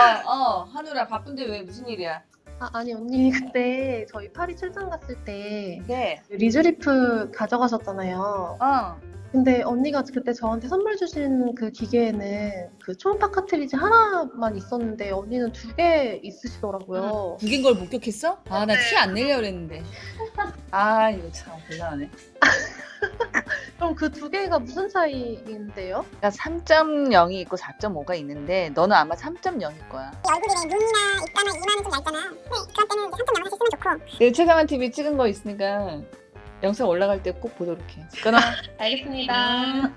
어, 어, 하늘아 바쁜데 왜 무슨 일이야? 아, 아니 언니 그때 저희 파리 출장 갔을 때 네. 리즈리프 가져가셨잖아요. 어. 근데 언니가 그때 저한테 선물 주신 그 기계에는 그 초음파 카트리지 하나만 있었는데 언니는 두 개 있으시더라고요. 이긴 걸 목격했어? 아, 나 티 안 내려고 그랬는데. 아, 이거 참 곤란하네. 그럼 그 두 개가 무슨 차이인데요? 그러니까 3.0이 있고 4.5가 있는데 너는 아마 3.0일 거야. 얼굴에 눈이나 입가나 이마는 좀 얇잖아. 네, 그럴 때는 이제 3.0 하나씩 쓰면 좋고. 내 최강한 TV 찍은 거 있으니까 영상 올라갈 때 꼭 보도록 해. 끊어. 알겠습니다.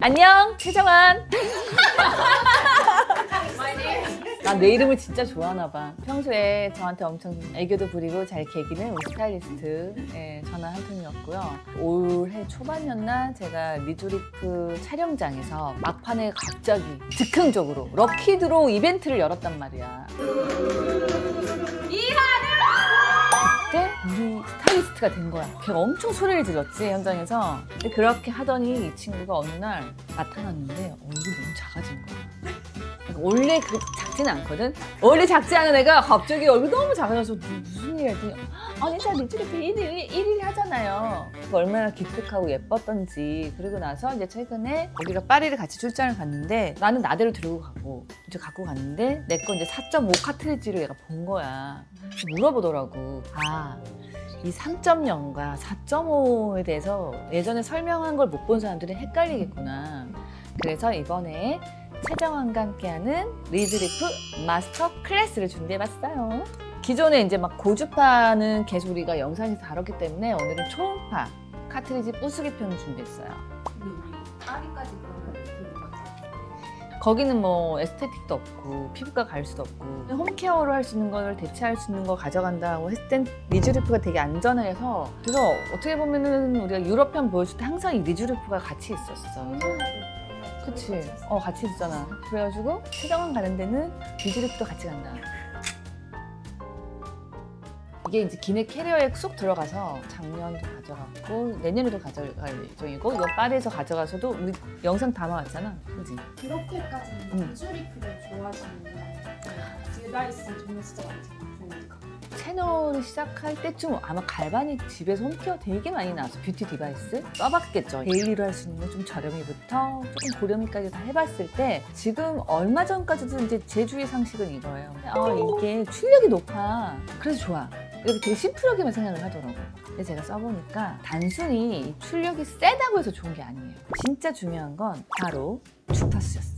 안녕, 최정환. 나 내 이름을 진짜 좋아하나 봐. 평소에 저한테 엄청 애교도 부리고 잘 개기는 우리 스타일리스트 예, 전화 한 통이었고요. 올해 초반이었나 제가 리조리프 촬영장에서 막판에 갑자기 즉흥적으로 럭키드로우 이벤트를 열었단 말이야. 그때 우리 스타일리스트가 된 거야. 걔가 엄청 소리를 질렀지 현장에서. 근데 그렇게 하더니 이 친구가 어느 날 나타났는데 얼굴이 너무 작아진 거야. 그러니까 원래 그렇게 작지는 않거든. 원래 작지 않은 애가 갑자기 얼굴이 너무 작아져서 무- 무슨 일 했더니 아니 저 리트리피 1일, 1일 하잖아요. 얼마나 기특하고 예뻤던지. 그리고 나서 이제 최근에 우리가 파리를 같이 출장을 갔는데 나는 나대로 들고 가고 이제 갖고 갔는데 내 거 이제 4.5 카트리지를 얘가 본 거야. 물어보더라고. 아, 이 3.0과 4.5에 대해서 예전에 설명한 걸 못 본 사람들은 헷갈리겠구나. 그래서 이번에 최정환과 함께하는 리드리프 마스터 클래스를 준비해봤어요. 기존에 이제 막 고주파는 계속 우리가 영상에서 다뤘기 때문에 오늘은 초음파 카트리지 부수기 편을 준비했어요. 들고 가자. 거기는 뭐 에스테틱도 없고 피부과 갈 수도 없고 홈케어로 할 수 있는 걸 대체할 수 있는 거 가져간다고 했을 땐 리즈리프가 되게 안전해서 그래서 어떻게 보면은 우리가 유럽편 보여줄 때 항상 이 리즈리프가 같이 있었어. 그치? 어 같이 있잖아. 그래가지고 최정원 가는 데는 리즈리프도 같이 간다. 이게 이제 기내 캐리어에 쏙 들어가서 작년도 가져갔고 내년에도 가져갈 예정이고 이거 파리에서 가져가서도 우리 영상 담아왔잖아. 그지? 그렇게까지는 음. 리즈리프를 좋아하시는 디바이스 정말 진짜 많잖아. 채널을 시작할 때쯤 아마 갈바닉 집에서 홈케어 되게 많이 나와서 뷰티 디바이스 써봤겠죠. 데일리로 할 수 있는 좀 저렴이부터 조금 고렴이까지 다 해봤을 때 지금 얼마 전까지도 이제 제 주위 상식은 이거예요. 아 이게 출력이 높아. 그래서 좋아. 이렇게 되게 심플하게만 생각을 하더라고. 근데 제가 써보니까 단순히 이 출력이 세다고 해서 좋은 게 아니에요. 진짜 중요한 건 바로 주파수였어요.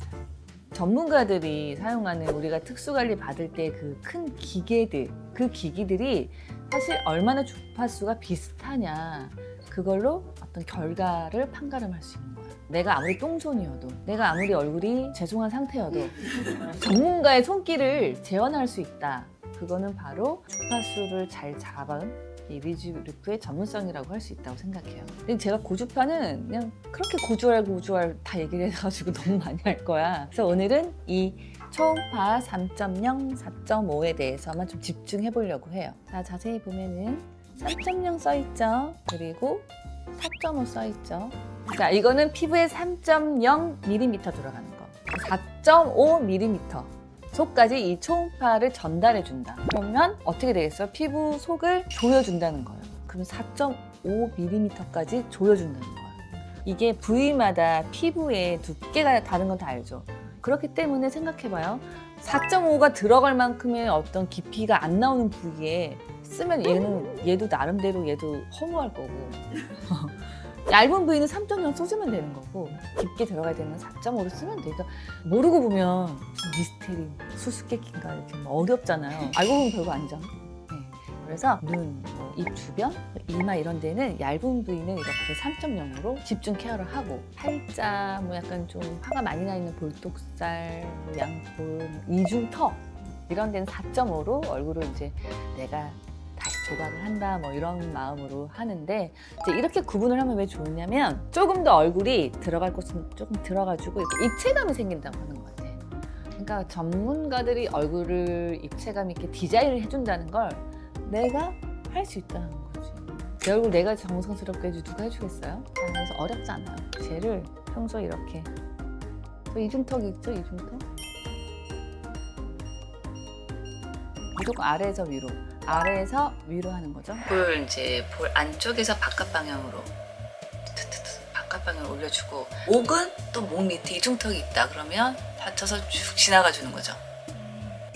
전문가들이 사용하는 우리가 특수관리 받을 때 그 큰 기계들, 그 기기들이 사실 얼마나 주파수가 비슷하냐. 그걸로 어떤 결과를 판가름할 수 있는 거야. 내가 아무리 똥손이어도, 내가 아무리 얼굴이 죄송한 상태여도 전문가의 손길을 재현할 수 있다. 그거는 바로 주파수를 잘 잡은 이 리즈리프의 전문성이라고 할 수 있다고 생각해요. 근데 제가 고주파는 그냥 그렇게 고주할 고주할 다 얘기를 해가지고 너무 많이 할 거야. 그래서 오늘은 이 초음파 3.0, 4.5에 대해서만 좀 집중해 보려고 해요. 자, 자세히 보면은 3.0 써있죠. 그리고 4.5 써있죠. 자, 이거는 피부에 3.0mm 들어가는 거. 4.5mm. 속까지 이 초음파를 전달해 준다. 그러면 어떻게 되겠어? 피부 속을 조여준다는 거예요. 그럼 4.5mm까지 조여준다는 거야. 이게 부위마다 피부의 두께가 다른 건 다 알죠. 그렇기 때문에 생각해봐요. 4.5가 들어갈 만큼의 어떤 깊이가 안 나오는 부위에 쓰면 얘는 얘도 나름대로 얘도 허무할 거고 얇은 부위는 3.0 쏘주면 되는 거고 깊게 들어가야 되는 4.5로 쓰면 돼. 그러니까 모르고 보면 좀 미스테리, 수수께끼인가 이렇게 뭐 어렵잖아요. 알고 보면 별거 아니잖아. 네. 그래서 눈, 뭐 입 주변, 이마 이런 데는 얇은 부위는 이렇게 3.0으로 집중 케어를 하고 팔자, 뭐 약간 좀 화가 많이 나 있는 볼독살, 뭐 양볼, 뭐 이중턱 이런 데는 4.5로 얼굴을 이제 내가 조각을 한다 뭐 이런 마음으로 하는데 이제 이렇게 구분을 하면 왜 좋냐면 조금 더 얼굴이 들어갈 곳은 조금 들어가지고 입체감이 생긴다고 하는 것 같아. 그러니까 전문가들이 얼굴을 입체감 있게 디자인을 해준다는 걸 내가 할 수 있다는 거지. 내 얼굴 내가 정성스럽게 해주 누가 해주겠어요? 그래서 어렵지 않아요. 쟤를 평소에 이렇게 저 이중턱 있죠 이중턱? 무조건 아래에서 위로, 아래에서 위로 하는 거죠. 볼 이제 볼 안쪽에서 바깥 방향으로 바깥 방향으로 올려주고 목은 또 목 밑에 이중턱이 있다 그러면 받쳐서 쭉 지나가 주는 거죠.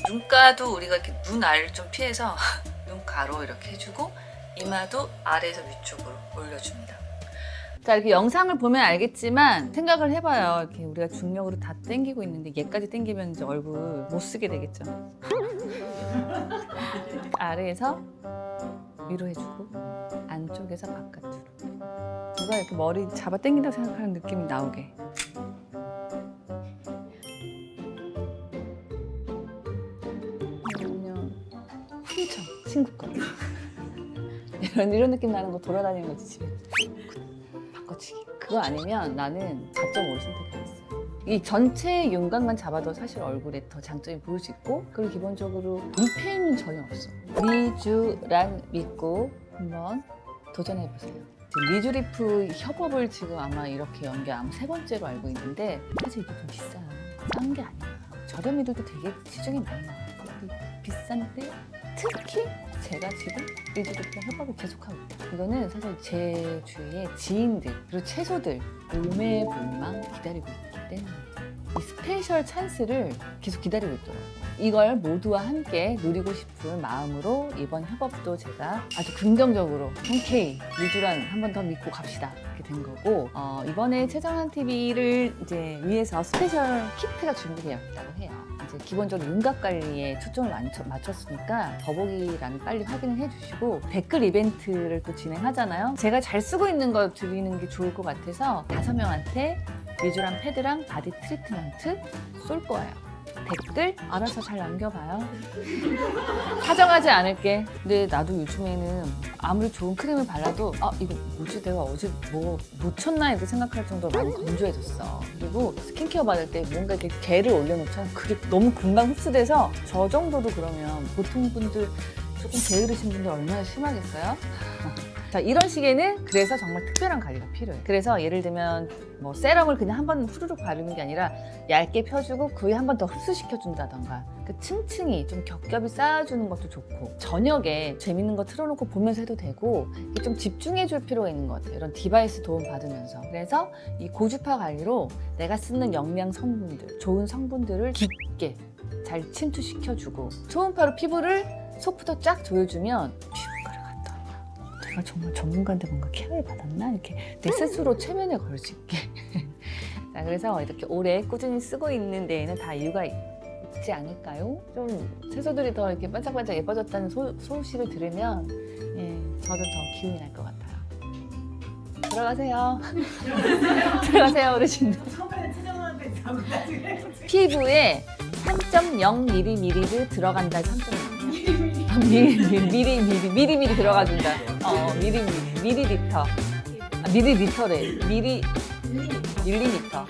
눈가도 우리가 이렇게 눈알좀 피해서 눈 가로 이렇게 해주고 이마도 아래에서 위쪽으로 올려줍니다. 자 이렇게 영상을 보면 알겠지만 생각을 해봐요. 이렇게 우리가 중력으로 다 당기고 있는데 얘까지 당기면 이제 얼굴 못 쓰게 되겠죠. 아래에서 위로 해주고 안쪽에서 바깥으로. 누가 이렇게 머리 잡아 당긴다고 생각하는 느낌이 나오게. 아니면 훔쳐 친구 거. 이런 이런 느낌 나는 거 돌아다니는 거지 집에. 바꿔치기. 그거 아니면 나는 4.5를 선택했어요. 이 전체 윤곽만 잡아도 사실 얼굴에 더 장점이 보일 수 있고 그리고 기본적으로 눈페임은 전혀 없어. 미주란 믿고 한번 도전해보세요. 지금 미주리프 협업을 지금 아마 이렇게 아마 세 번째로 알고 있는데 사실 이게 좀 비싸요. 싼 게 아니야. 저렴이들도 되게 시중에 많이 나와요. 비싼데 특히 제가 지금 미주리프랑 협업을 계속하고 있다. 이거는 사실 제 주위에 지인들 그리고 채소들 몸의 볼만 기다리고 있기 때문에 이 스페셜 찬스를 계속 기다리고 있더라고요. 이걸 모두와 함께 누리고 싶은 마음으로 이번 협업도 제가 아주 긍정적으로 흔쾌히 미주란 한 번 더 믿고 갑시다 이렇게 된 거고 어, 이번에 최정한 TV를 이제 위해서 스페셜 키트가 준비되어 있다고 해요. 이제 기본적으로 윤곽 관리에 초점을 맞춰, 맞췄으니까 더보기란을 빨리 확인을 해주시고 댓글 이벤트를 또 진행하잖아요. 제가 잘 쓰고 있는 거 드리는 게 좋을 것 같아서 다섯 명한테 미주랑 패드랑 바디 트리트먼트 쏠 거예요. 댓글 알아서 잘 남겨봐요. 사정하지 않을게. 근데 나도 요즘에는 아무리 좋은 크림을 발라도 아 이거 뭐지 내가 어제 뭐 놓쳤나 이렇게 생각할 정도로 많이 건조해졌어. 그리고 스킨케어 받을 때 뭔가 이렇게 개를 올려놓잖아. 그게 너무 금방 흡수돼서 저 정도도 그러면 보통 분들 조금 게으르신 분들 얼마나 심하겠어요? 자 이런 시기에는 그래서 정말 특별한 관리가 필요해. 그래서 예를 들면 뭐 세럼을 그냥 한 번 후루룩 바르는 게 아니라 얇게 펴주고 그 위에 한 번 더 흡수시켜 준다던가 그 층층이 좀 겹겹이 쌓아주는 것도 좋고 저녁에 재밌는 거 틀어놓고 보면서 해도 되고 좀 집중해 줄 필요가 있는 것 같아요. 이런 디바이스 도움 받으면서 그래서 이 고주파 관리로 내가 쓰는 영양 성분들 좋은 성분들을 깊게 잘 침투시켜주고 초음파로 피부를 속부터 쫙 조여주면 와. 내가 정말 전문가인데 뭔가 케어를 받았나 이렇게 내 스스로 최면에 걸 수 있게 자 그래서 이렇게 오래 꾸준히 쓰고 있는 데에는 다 이유가 있지 않을까요? 좀 채소들이 더 이렇게 반짝반짝 예뻐졌다는 소, 소식을 들으면 예, 저도 더 기운이 날 것 같아요. 들어가세요. 들어가세요 어르신들. 피부에 3.0ml 들어간다 3.0 미리 미리 미리 미리 미리 들어가 준다. 어 미리 미리 미리 리터. 아, 미리 리터래. 미리 밀리미터